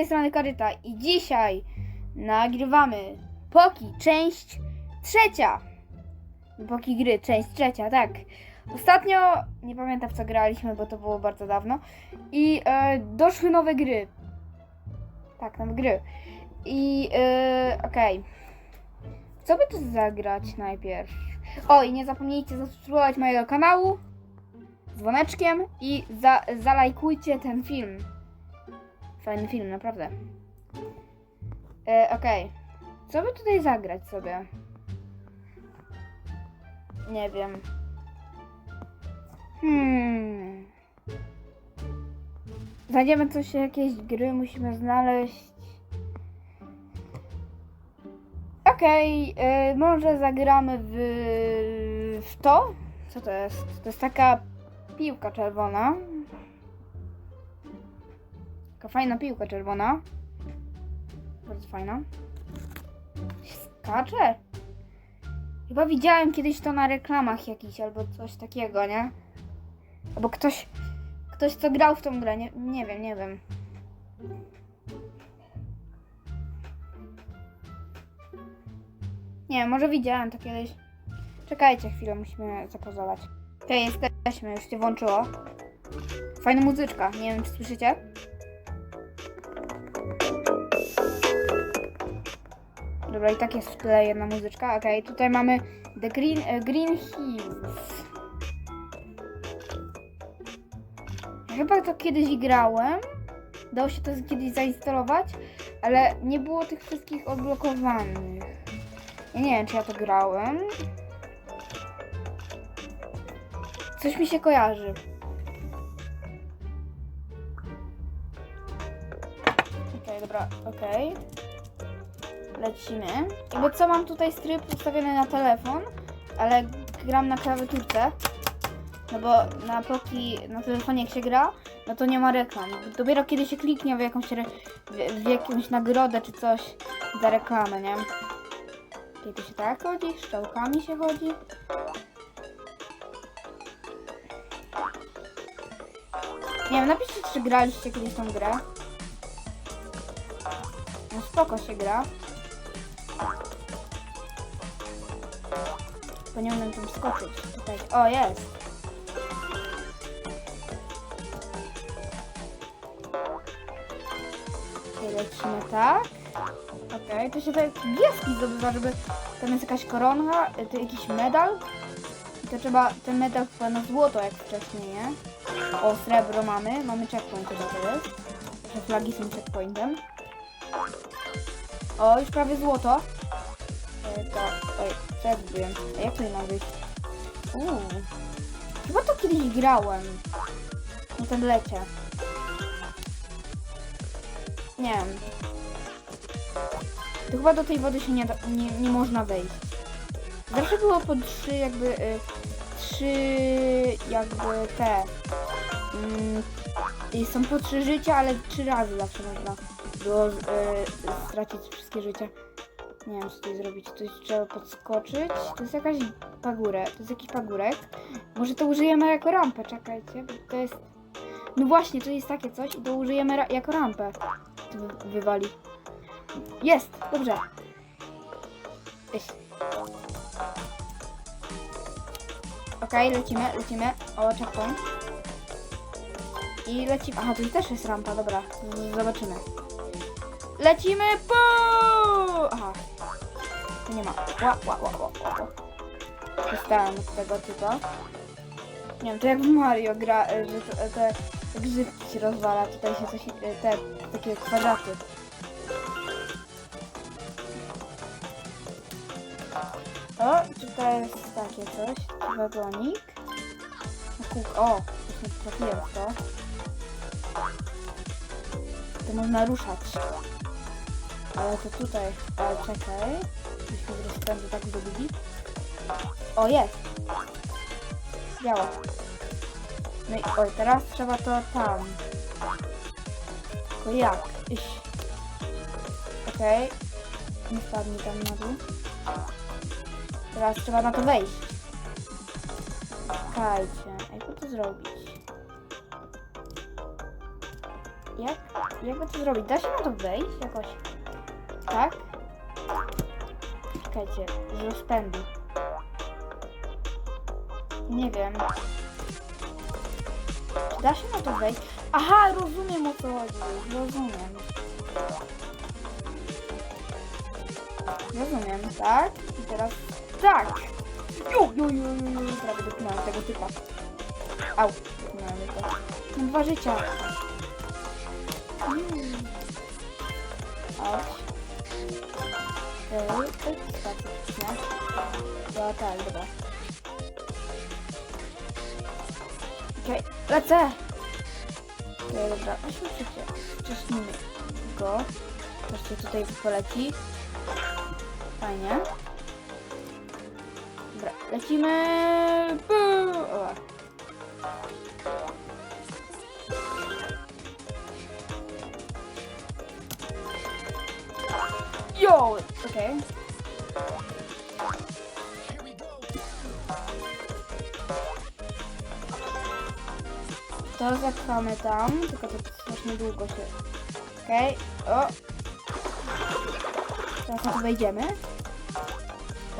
tej strony Karyta i dzisiaj nagrywamy Poki, część trzecia. Poki gry, część trzecia, tak. Ostatnio, nie pamiętam co graliśmy, bo to było bardzo dawno. I e, doszły nowe gry. Tak, nowe gry. I e, okej. Co by tu zagrać najpierw? O, i nie zapomnijcie zasubskrybować mojego kanału dzwoneczkiem i za, zalajkujcie ten film. Fajny film, naprawdę. E, Okej. Co by tutaj zagrać sobie? Nie wiem. Hmm. Znajdziemy coś, jakieś gry musimy znaleźć. Okej, e, może zagramy w, w to? Co to jest? To jest taka piłka czerwona. Fajna piłka czerwona. Bardzo fajna. Skacze? Chyba widziałem kiedyś to na reklamach jakiś albo coś takiego, nie? Albo ktoś, ktoś co grał w tą grę, nie, nie wiem, nie wiem. Nie, może widziałem to kiedyś. Czekajcie chwilę, musimy zapozować. Okej, jesteśmy, już się włączyło. Fajna muzyczka, nie wiem czy słyszycie? Dobra, i tak jest w tle jedna muzyczka. Okej, tutaj mamy The Green, e, Green Hills. Chyba to kiedyś grałem. Dało się to kiedyś zainstalować, ale nie było tych wszystkich odblokowanych. Ja nie wiem, czy ja to grałem. Coś mi się kojarzy. Okej, dobra, okej. Lecimy. Jakby co mam tutaj tryb ustawiony na telefon, ale gram na klawiaturce. No bo na poki na telefonie jak się gra, no to nie ma reklam. Dopiero kiedy się kliknie w jakąś, w, w jakąś nagrodę czy coś za reklamę, nie? Kiedy się tak chodzi? Szczałkami się chodzi? Nie wiem, napiszcie, czy graliście kiedyś tą grę. No spoko się gra. Umiem tam skoczyć. Tutaj. O, jest. Okej, lecimy tak. Okej, to się tak gwiazdki zdobywa, żeby... Tam jest jakaś korona, y, to jakiś medal. I to trzeba ten medal chyba na złoto, jak wcześniej, nie? O, srebro mamy. Mamy checkpoint chyba to jest. Flagi są checkpointem. O, już prawie złoto. E, to, oj, co ja zrobiłem? A jak to mam wyjść? Uuu. Chyba to kiedyś grałem. Na tablecie. Nie wiem. To chyba do tej wody się nie, da, nie, nie można wejść. Zawsze było po trzy jakby... Y, trzy jakby te... I są po trzy życia, ale trzy razy zawsze można było y, stracić wszystkie życia. Nie wiem co tutaj zrobić. Tu trzeba podskoczyć. To jest jakaś pagórek. To jest jakiś pagórek. Może to użyjemy jako rampę, czekajcie, bo to jest... No właśnie, to jest takie coś i to użyjemy ra jako rampę. To wy wywali. Jest! Dobrze. Iść. Okej, lecimy, lecimy. O, checkpoint. I lecimy. Aha, tu też jest rampa, dobra. Z- Zobaczymy. Lecimy! Po! Aha. Tu nie ma. Ła, ła, ła, ła, ła. Dostałem od tego typa. Nie wiem, to jak w Mario gra, e, że to, e, te grzybki się rozwala. Tutaj się coś, e, te takie kwadraty. O, tutaj jest takie coś. Wagonik. O, już nie trafiłem w to. To można ruszać. Ale to tutaj, ale czekaj. Jeśli rozpędzę tak do długi. O, jest! Działa. No i oj, teraz trzeba to tam. Tylko jak? Iść. Okej. Nie spadnij tam na dół. Teraz trzeba na to wejść. Czekajcie. Jak to zrobić? Jak? jakby to zrobić? Da się na to wejść jakoś? Tak? Czekajcie, z rozpędu. Nie wiem. Czy da się na to wejść? Aha, rozumiem o co chodzi. Rozumiem. Rozumiem, tak? I teraz tak! Jo, jo, jo, jo, jo. prawie dotknąłem tego typa. Au, dotknąłem go. Mam dwa życia. Mm. Chodź ekstatyczne. No tak, dobra. Okej, lecę! Okej, okay, dobra, weźmy wcześniej go. Zobaczcie, tutaj poleci. Fajnie. Dobra, lecimy! Bum! Yo! Okej. To zapchamy tam, tylko to strasznie długo się... Okej, o! Teraz na to wejdziemy.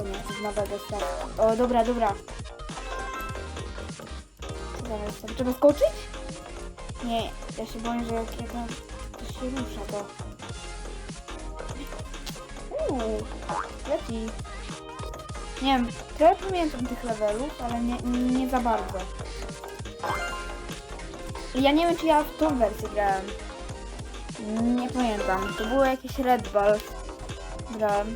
O nie, z nowego startu. O, dobra, dobra. Tam Trzeba skoczyć? Nie, ja się boję, że jak ja tam coś się rusza, to... Uuu, leci. Nie wiem, trochę pamiętam tych levelów, ale nie, nie za bardzo. Ja nie wiem, czy ja w tą wersję grałem. Nie pamiętam. To było jakieś Red Ball. Grałem.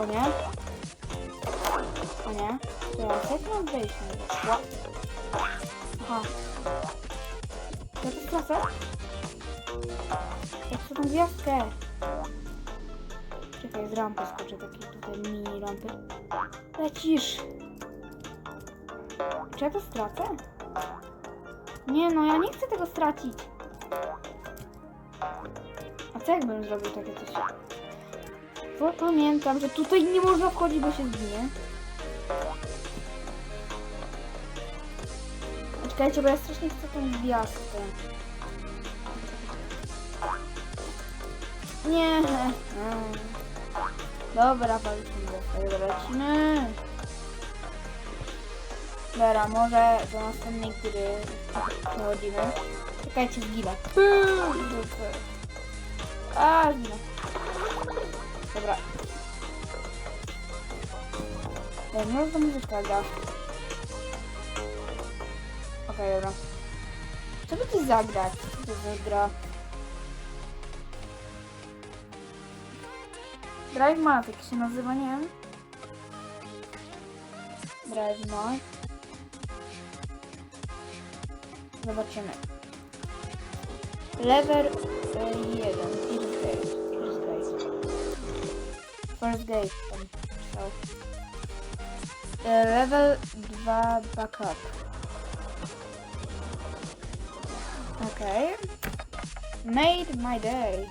O nie? O nie? Teraz jak mam wejść Aha. Ja to? Jak chcę tą gwiazdkę? Czekaj, z rampy skoczę, takiej tutaj mini rampy. Lecisz! Czy ja to stracę? Nie no, ja nie chcę tego stracić. A co jakbym zrobił takie coś? Bo pamiętam, że tutaj nie można wchodzić, bo się zginie. Czekajcie, bo ja strasznie chcę tą gwiazdkę. Nie. Mm. Dobra, walczymy. Lecimy. Dobra, może do następnej gry przechodzimy. Czekajcie, zginę. A, zginę. Dobra. Może to muzyczka gra. Okej, dobra. Co by ci zagrać? Co to za gra? Drive Matic się nazywa, nie wiem. Drive Matic. Zobaczymy. Lever 1. First gate. First gate. First gate. Tam pisał. E, Level 2 backup. Okej. Made my day.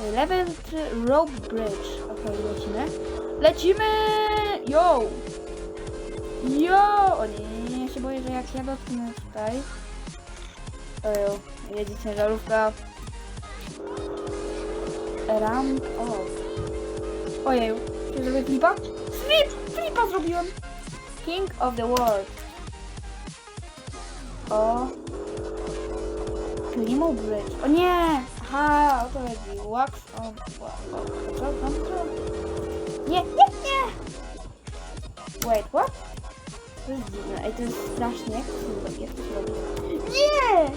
Level 3 rope bridge. Okej, lecimy. Lecimy! Yo! Yo! O nie, nie, się boję, że jak ja dotknę tutaj... Ojo, jedzie ciężarówka. Ramp off. Ojeju, czy zrobię flipa? Flip! Flipa zrobiłem! King of the world. O. Primo Bridge. O nie! Aha, o to chodzi. Wax on... Co? Tam co? Nie, nie, nie! Wait, what? To jest dziwne. Ej, to jest strasznie. To? Jak to się robi? Nie!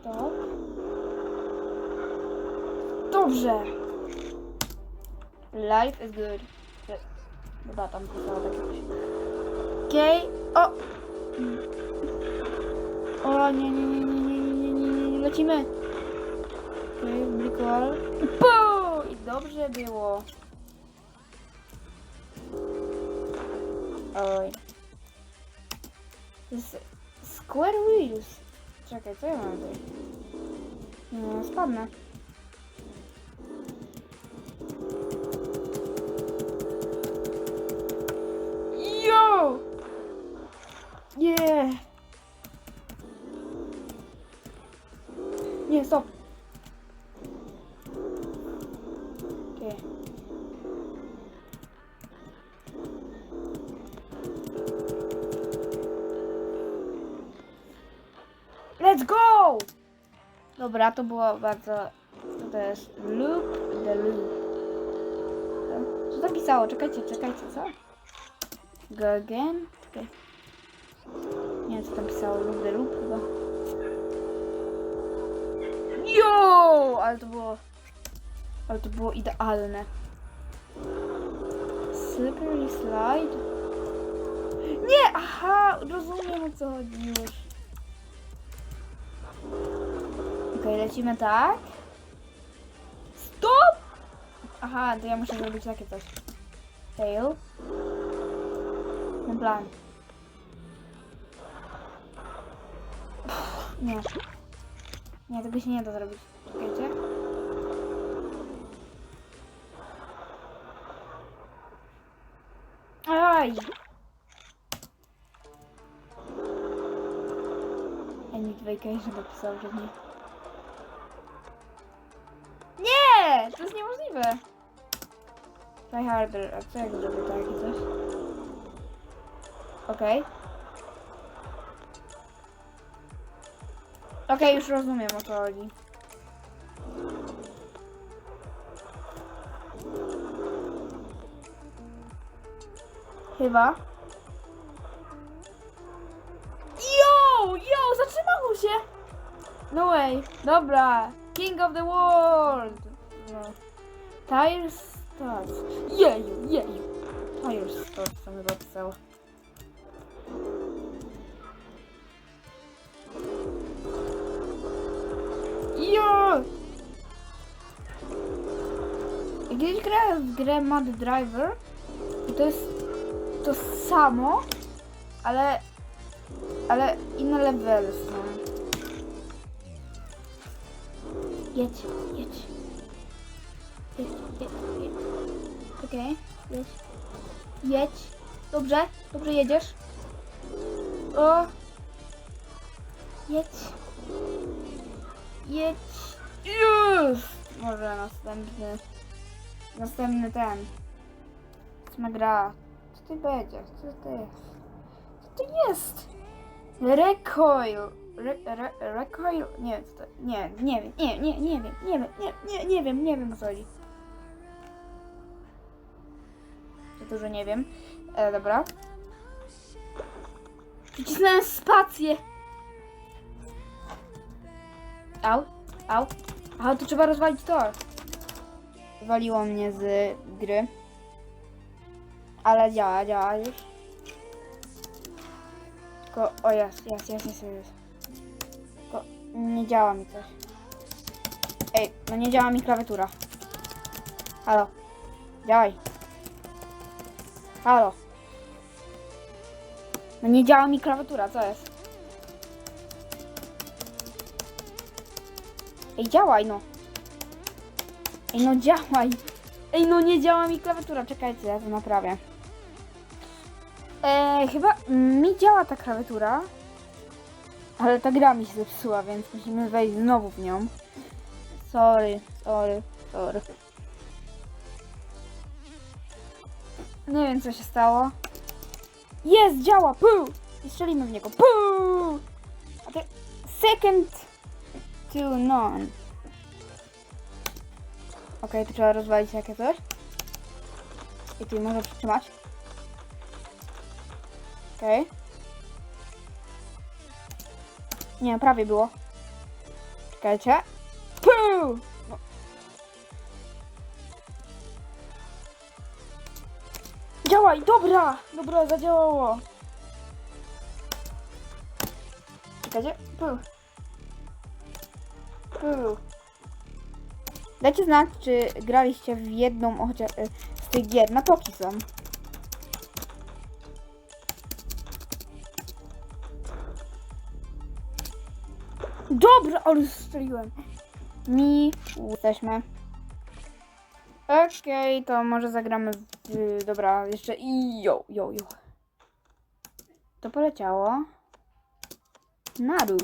Stop. Dobrze. Life is good. Chyba tam pisało takie coś. Okej. O! O, nie, nie, nie, nie, nie, nie, nie, nie, nie, lecimy. Okej, okay, brick wall. Puu! I dobrze było. Oj. Jest Square Wheels. Czekaj, co ja mam tutaj? No, spadnę. Nie, stop. Okej. Let's go! Dobra, to było bardzo... To jest? Loop the loop. Co to pisało? Czekajcie, czekajcie, co? Go again? Czekaj. Nie wiem, co tam pisało. Loop the loop chyba. Ale to było... Ale to było idealne. Slippery slide? Nie! Aha! Rozumiem o co chodzi już. Okej, lecimy tak. Stop! Aha, to ja muszę zrobić takie coś. Fail. Ten plan. Nie. Nie, tego się nie da zrobić. Czekajcie. Aj! I need vacation napisał, że nie. Nie! To jest niemożliwe. Try harder. A co jak zrobię takie coś? Okej. Okej, już rozumiem o co chodzi. Chyba. Yo! Yo! Zatrzymało się! No way. Dobra. King of the world. No. Tires starts. Jeju, jeju. Tires starts tam chyba pisało. Jo! Kiedyś grałem w grę Mad Driver i to jest to samo, ale ale inne levely są. Jedź, jedź. Jedź, jedź, jedź. Jedź. Jedź. Dobrze, dobrze jedziesz. O. Jedź. Jedź. Już. Może następny. Następny ten. Ósma gra. Ty będzie? Co to jest? Co to jest? Recoil. Re, re, recoil? Nie wiem, co to, nie, nie wiem, nie, nie, nie wiem, nie wiem, nie, nie, nie wiem, nie wiem co chodzi. Za dużo nie wiem. E, dobra. Przycisnąłem spację. Au, au. Aha, to trzeba rozwalić to. Waliło mnie z gry. Ale działa, działa już. Tylko, o jest, jest, jest, jest, jest. Tylko nie działa mi coś. Ej, no nie działa mi klawiatura. Halo. Działaj. Halo. No nie działa mi klawiatura, co jest? Ej, działaj no. Ej, no działaj. Ej, no nie działa mi klawiatura. Czekajcie, ja to naprawię. Eee, chyba mi działa ta klawiatura. Ale ta gra mi się zepsuła, więc musimy wejść znowu w nią. Sorry, sorry, sorry. Nie wiem co się stało. Jest, działa! Puu! I strzelimy w niego. Puu! A te second to none. Okej, to trzeba rozwalić takie coś. I tu może przytrzymać. Okej. Nie, prawie było. Czekajcie. Puu! No. Działaj, dobra! Dobra, zadziałało. Czekajcie. Puu. Puu. Dajcie znać, czy graliście w jedną chociaż y, z tych gier. Na toki są. Dobra, ale strzeliłem. Mi jesteśmy. Okej, to może zagramy w... Dobra, jeszcze i jo, jo, jo. To poleciało. Na dół.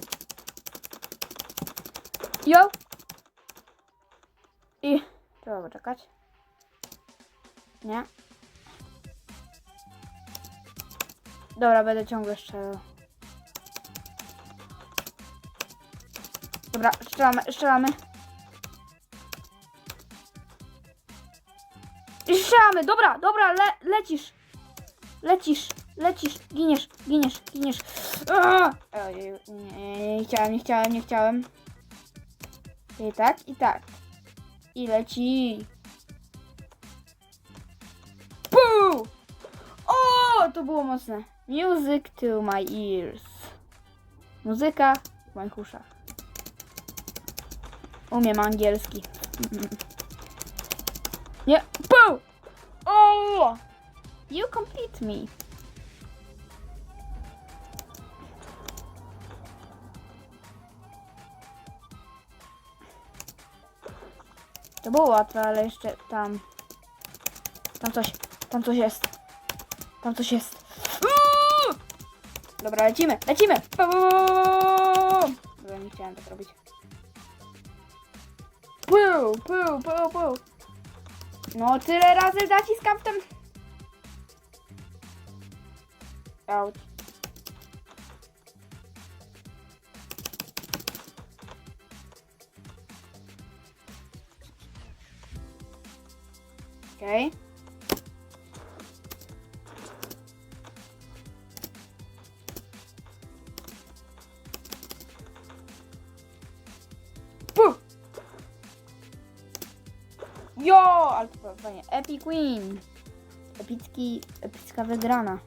Jo! I trzeba poczekać. Nie. Dobra, będę ciągle strzelał. Dobra, strzelamy, strzelamy. I strzelamy, dobra, dobra, le lecisz. Lecisz, lecisz, giniesz, giniesz, giniesz. Nie, nie, nie chciałem, nie chciałem, nie chciałem. I tak, i tak. I leci. Puu! O, to było mocne. Music to my ears. Muzyka w moich uszach. Umiem angielski. Nie. Puu! O! You complete me. To było łatwe, ale jeszcze tam. Tam coś. Tam coś jest. Tam coś jest. Uuu! Dobra, lecimy, lecimy! Dobra, nie chciałem tak robić. Pył, pył, pył, pył. No, tyle razy naciskam w tym. Out. Okej. Okay. Jo, ale to fajnie. Epic win. Epicki, epicka wygrana.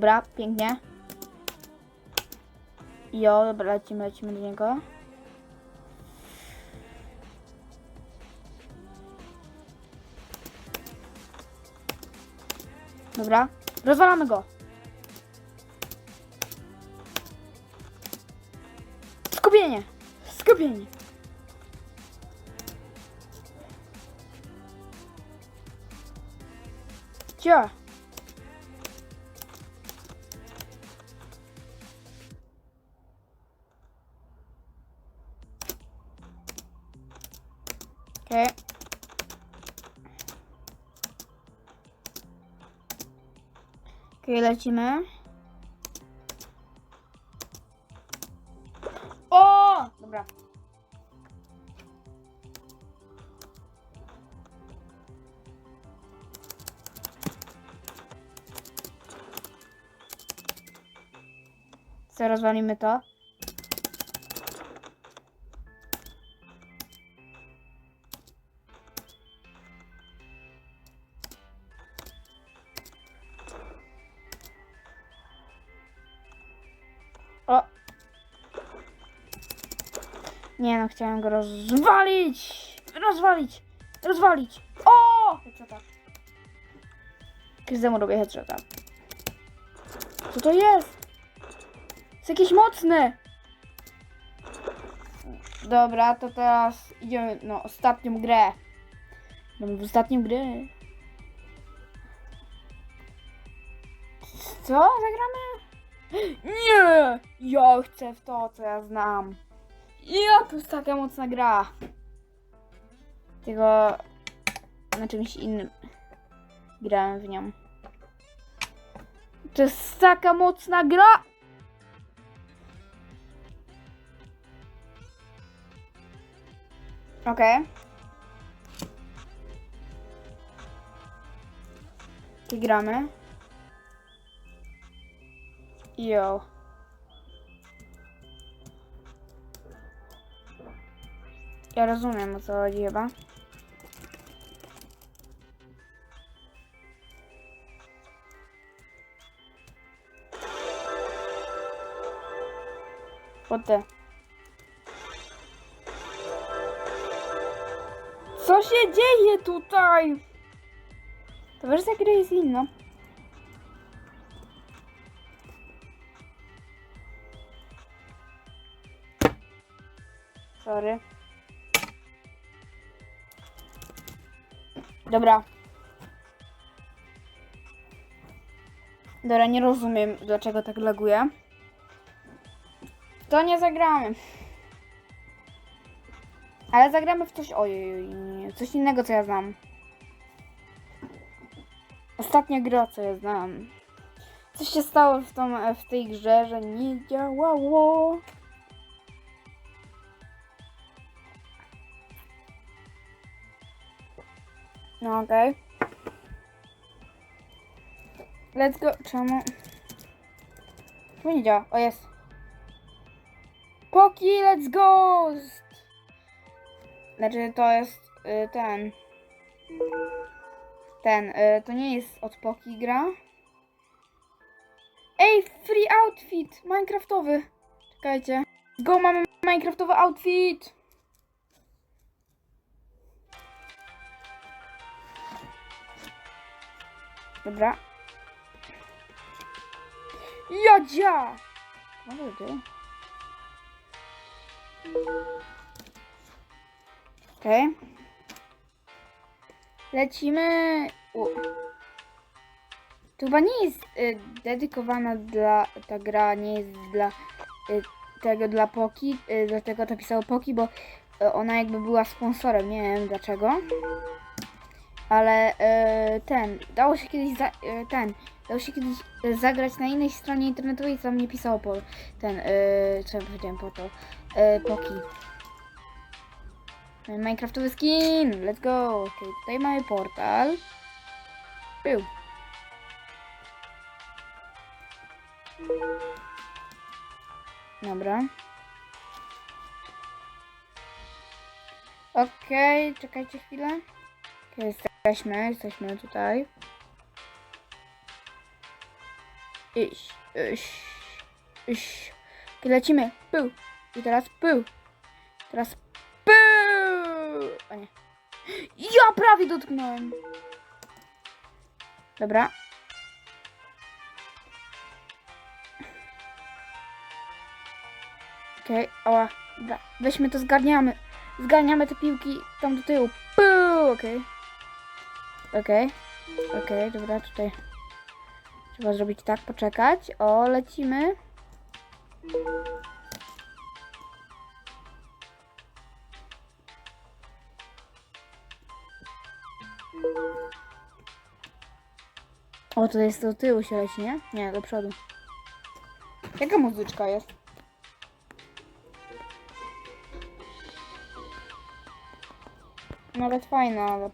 Dobra, pięknie. Jo, dobra, lecimy, lecimy do niego. Dobra, rozwalamy go. Skupienie, skupienie. Cia. Okej. Okej, lecimy. O! Dobra. Co, rozwalimy to? Chciałem go rozwalić! Rozwalić! Rozwalić! O! Headshota. Każdemu robię headshota. Co to jest? Jest jakieś mocne! Dobra, to teraz idziemy na ostatnią grę. Mamy w ostatnią grę. Co? Zagramy? Nie! Ja chcę w to, co ja znam. Ja, to jest taka mocna gra. Tylko na czymś innym grałem w nią. To jest taka mocna gra! Okej. Okay. gramy. Yo. Ja rozumiem o co chodzi chyba. Potem. Co się dzieje tutaj? To wersja gry jest inna. Sorry. Dobra. Dobra, nie rozumiem, dlaczego tak laguje. To nie zagramy. Ale zagramy w coś. Ojej, coś innego, co ja znam. Ostatnia gra, co ja znam. Coś się stało w, tą, w tej grze, że nie działało. No okej. Let's go. Czemu? Czemu nie działa? O jest. Poki, let's go! Znaczy to jest y, ten. Ten, y, to nie jest od Poki gra. Ej, free outfit! Minecraftowy. Czekajcie. Go, mamy Minecraftowy outfit! Dobra. Jadzia! Może ty? Okej. Lecimy. U. To chyba nie jest y, dedykowana dla. Ta gra nie jest dla y, tego dla Poki. Y, dlatego to pisało Poki, bo y, ona jakby była sponsorem. Nie wiem dlaczego. Ale y, ten. Dało się kiedyś. Za, y, ten. Dało się kiedyś y, zagrać na innej stronie internetowej, co tam nie pisało po. Ten. Co ja powiedziałem po to. Y, Poki. Minecraftowy skin! Let's go! Okay, tutaj mamy portal. Był. Dobra. Okej, czekajcie chwilę. Okay, jesteśmy, jesteśmy tutaj. Iść, iść, iść. Okay, lecimy. Pył. I teraz pył. Teraz pył. O nie. Ja prawie dotknąłem. Dobra. Okej, okay, Dobra, weźmy to, zgarniamy. Zgarniamy te piłki tam do tyłu. Pył, okej. Okej, okej, dobra, tutaj trzeba zrobić tak, poczekać. O, lecimy. O, to jest do tyłu się leci, nie? Nie, do przodu. Jaka muzyczka jest? Nawet fajna, ale...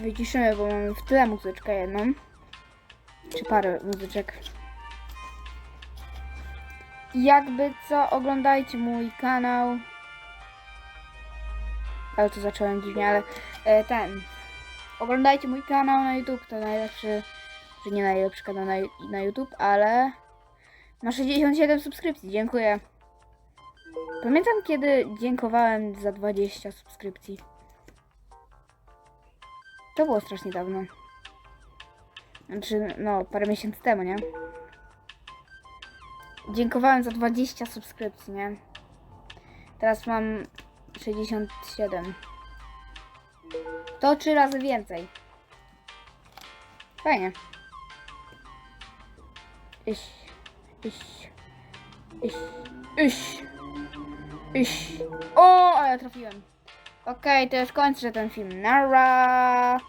Wyciszymy, bo mamy w tle muzyczkę jedną. Czy parę muzyczek. Jakby co, oglądajcie mój kanał. Ale to zacząłem dziwnie, ale e, ten. Oglądajcie mój kanał na YouTube, to najlepszy, że nie najlepszy kanał na, na YouTube, ale ma 67 subskrypcji, dziękuję. Pamiętam kiedy dziękowałem za 20 subskrypcji. To było strasznie dawno. Znaczy, no, parę miesięcy temu, nie? Dziękowałem za 20 subskrypcji, nie? Teraz mam 67. To trzy razy więcej. Fajnie. Iś, iś, iś, iś, iś. O, ale trafiłem. Okej, to już kończę ten film. Nara!